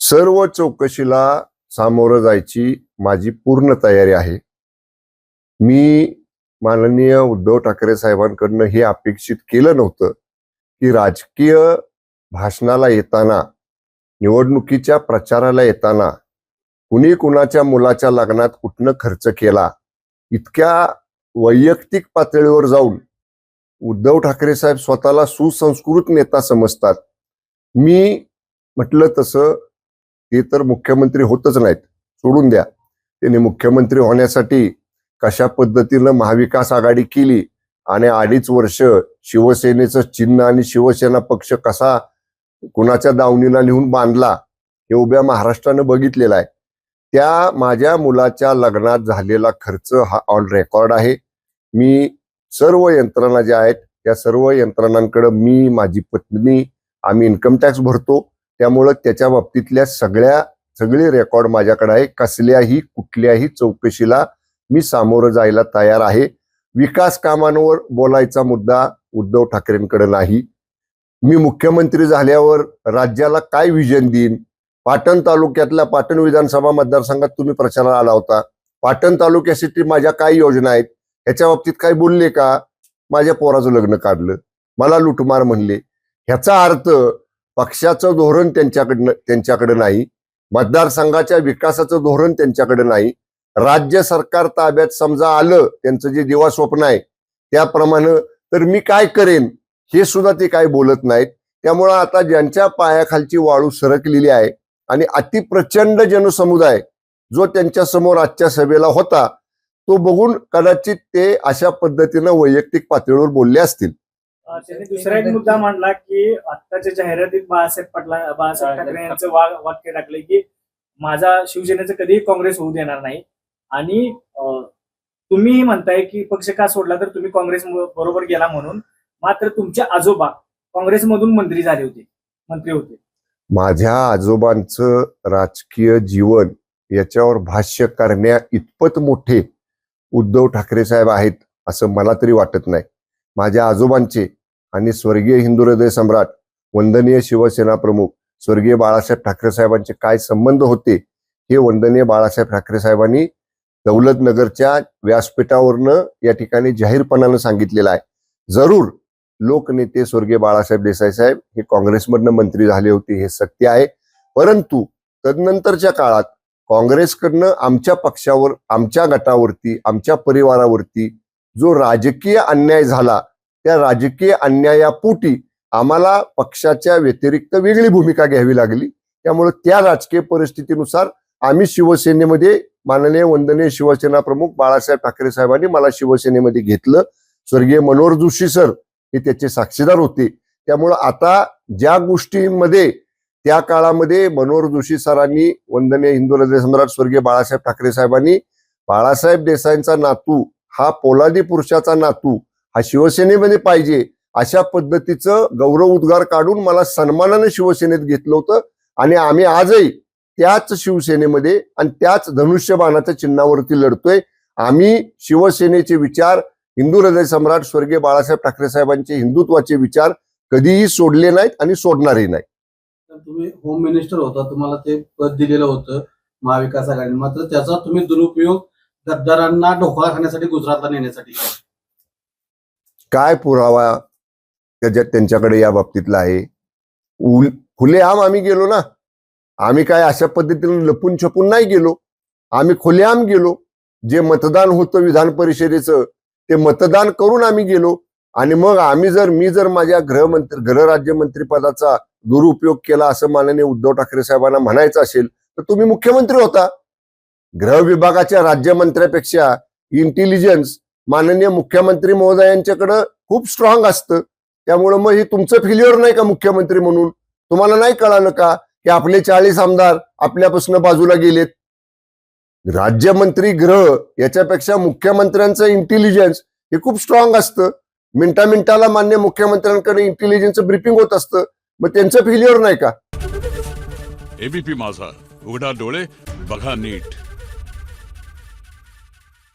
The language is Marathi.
सर्व चौकशीला सामोरं जायची माझी पूर्ण तयारी आहे. मी माननीय उद्धव ठाकरे साहेबांकडनं हे अपेक्षित केलं नव्हतं की राजकीय भाषणाला येताना निवडणुकीच्या प्रचाराला येताना कुणी कुणाच्या मुलाच्या लग्नात कुठनं खर्च केला इतक्या वैयक्तिक पातळीवर जाऊन उद्धव ठाकरे साहेब स्वतःला सुसंस्कृत नेता समजतात. मी म्हटलं तसं ते तर मुख्यमंत्री होतच नाहीत. सोडून द्या. त्यांनी मुख्यमंत्री होण्यासाठी कशा पद्धतीनं महाविकास आघाडी केली आणि अडीच वर्ष शिवसेनेचं चिन्ह आणि शिवसेना पक्ष कसा कुणाच्या दावणीला लिहून बांधला हे उभ्या महाराष्ट्रानं बघितलेला आहे. त्या माझ्या मुलाच्या लग्नात झालेला खर्च हा ऑन रेकॉर्ड आहे. मी सर्व यंत्रणा ज्या आहेत त्या सर्व यंत्रणांकडे मी माझी पत्नी आम्ही इन्कम टॅक्स भरतो. त्यामुळं त्याच्या बाबतीतल्या सगळ्या सगळे रेकॉर्ड माझ्याकडे आहे. कसल्याही कुठल्याही चौकशीला मी सामोरं जायला तयार आहे. विकास कामांवर बोलायचा मुद्दा उद्धव ठाकरेंकडे नाही. मी मुख्यमंत्री झाल्यावर राज्याला काय विजन देईन? पाटण तालुक्यातल्या पाटण विधानसभा मतदारसंघात तुम्ही प्रचाराला आला होता. पाटण तालुक्यासाठी माझ्या काय योजना आहेत? ह्याच्या बाबतीत काय बोलले का? माझ्या पोराचं लग्न काढलं. मला लुटमार म्हणले. ह्याचा अर्थ पक्षाचं धोरण त्यांच्याकडनं त्यांच्याकडे नाही. मतदारसंघाच्या विकासाचं धोरण त्यांच्याकडे नाही. राज्य सरकार ताब्यात समजा आलं त्यांचं जे दिवा स्वप्न आहे त्याप्रमाणे तर मी काय करेन? हे सुद्धा ते काय बोलत नाहीत. त्यामुळं आता ज्यांच्या पायाखालची वाळू सरकलेली आहे आणि अतिप्रचंड जनसमुदाय जो त्यांच्यासमोर आजच्या सभेला होता तो बघून कदाचित ते अशा पद्धतीनं वैयक्तिक पातळीवर बोलले असतील. त्यांनी दुसरा एक मुद्दा मांडला की आत्ताच्या जाहिरातीत बाळासाहेब पटला बाळासाहेब ठाकरे यांचं वाक्य टाकलंय की माझा शिवसेनेचं कधीही काँग्रेस होऊ देणार नाही. आणि तुम्हीही म्हणताय की पक्ष का सोडला तर तुम्ही काँग्रेस बरोबर गेला म्हणून. मात्र तुमचे आजोबा काँग्रेसमधून मंत्री झाले होते. मंत्री होते. माझ्या आजोबांचं राजकीय जीवन याच्यावर भाष्य करण्या इतपत मोठे उद्धव ठाकरे साहेब आहेत असं मला तरी वाटत नाही. माझ्या आजोबांचे आणि स्वर्गीय हिंदू हृदय सम्राट वंदनीय शिवसेना प्रमुख स्वर्गीय बाळासाहेब ठाकरे साहेबांचे काय संबंध होते? हे वंदनीय बाळासाहेब ठाकरे साहेबांनी दौलतनगरच्या व्यासपीठावरनं या ठिकाणी जाहीरपणानं सांगितलेलं आहे. जरूर लोकनेते स्वर्गीय बाळासाहेब देसाई साहेब हे काँग्रेसमधनं मंत्री झाले होते हे सत्य आहे. परंतु तदनंतरच्या काळात काँग्रेसकडनं आमच्या पक्षावर आमच्या गटावरती आमच्या परिवारावरती जो राजकीय अन्याय झाला त्या राजकीय अन्यायापोटी आम्हाला पक्षाच्या व्यतिरिक्त वेगळी भूमिका घ्यावी लागली. त्यामुळे त्या राजकीय परिस्थितीनुसार आम्ही शिवसेनेमध्ये माननीय वंदनीय शिवसेना प्रमुख बाळासाहेब ठाकरे साहेबांनी मला शिवसेनेमध्ये घेतलं. स्वर्गीय मनोहर जोशी सर हे त्याचे साक्षीदार होते. त्यामुळं आता ज्या गोष्टींमध्ये त्या काळामध्ये मनोहर जोशी सरांनी वंदनीय हिंदू हृदय सम्राट स्वर्गीय बाळासाहेब ठाकरे साहेबांनी बाळासाहेब देसाईंचा नातू हा पोलादी पुरुषाचा नातू हा शिवसेनेमध्ये पाहिजे अशा पद्धतीचं गौरव उद्गार काढून मला सन्मानाने शिवसेनेत घेतलं होतं. आणि आम्ही आजही त्याच शिवसेनेमध्ये आणि त्याच धनुष्यबाणाच्या चिन्हावरती लढतोय. आम्ही शिवसेनेचे विचार हिंदू हृदय सम्राट स्वर्गीय बाळासाहेब ठाकरे साहेबांचे हिंदुत्वाचे विचार कधीही सोडले नाहीत आणि सोडणारही नाही तुम्ही होम मिनिस्टर होता तुम्हाला ते पद दिलेलं होतं महाविकास आघाडी मात्र त्याचा तुम्ही दुरुपयोग गद्दारांना ढोकळा खाण्यासाठी गुजरातला नेण्यासाठी काय पुरावा त्याच्यात त्यांच्याकडे या बाबतीतला आहे? उल- खुलेआम आम्ही गेलो ना. आम्ही काय अशा पद्धतीने लपून छपून नाही गेलो. आम्ही खुलेआम गेलो. जे मतदान होतं विधान परिषदेचं ते मतदान करून आम्ही गेलो. आणि मग आम्ही जर मी जर माझ्या गृहमंत्री गृहराज्यमंत्री पदाचा दुरुपयोग केला असं माननीय उद्धव ठाकरे साहेबांना म्हणायचं असेल तर तुम्ही मुख्यमंत्री होता. गृह विभागाच्या राज्यमंत्र्यापेक्षा इंटेलिजन्स माननीय मुख्यमंत्री महोदयांच्याकडं खूप स्ट्रॉंग असतं. त्यामुळं मग हे तुमचं फेल्युअर नाही का मुख्यमंत्री म्हणून? तुम्हाला नाही कळालं का की आपले चाळीस आमदार आपल्यापासून बाजूला गेलेत? राज्यमंत्री ग्रह याच्यापेक्षा मुख्यमंत्र्यांचं इंटेलिजन्स हे खूप स्ट्रॉंग असतं. मिनटा मिनटाला मान्य मुख्यमंत्र्यांकडे इंटेलिजन्सचं ब्रिफिंग होत असतं. मग त्यांचं फेल्युअर नाही का? एबीपी माझा. उघडा डोळे बघा नीट.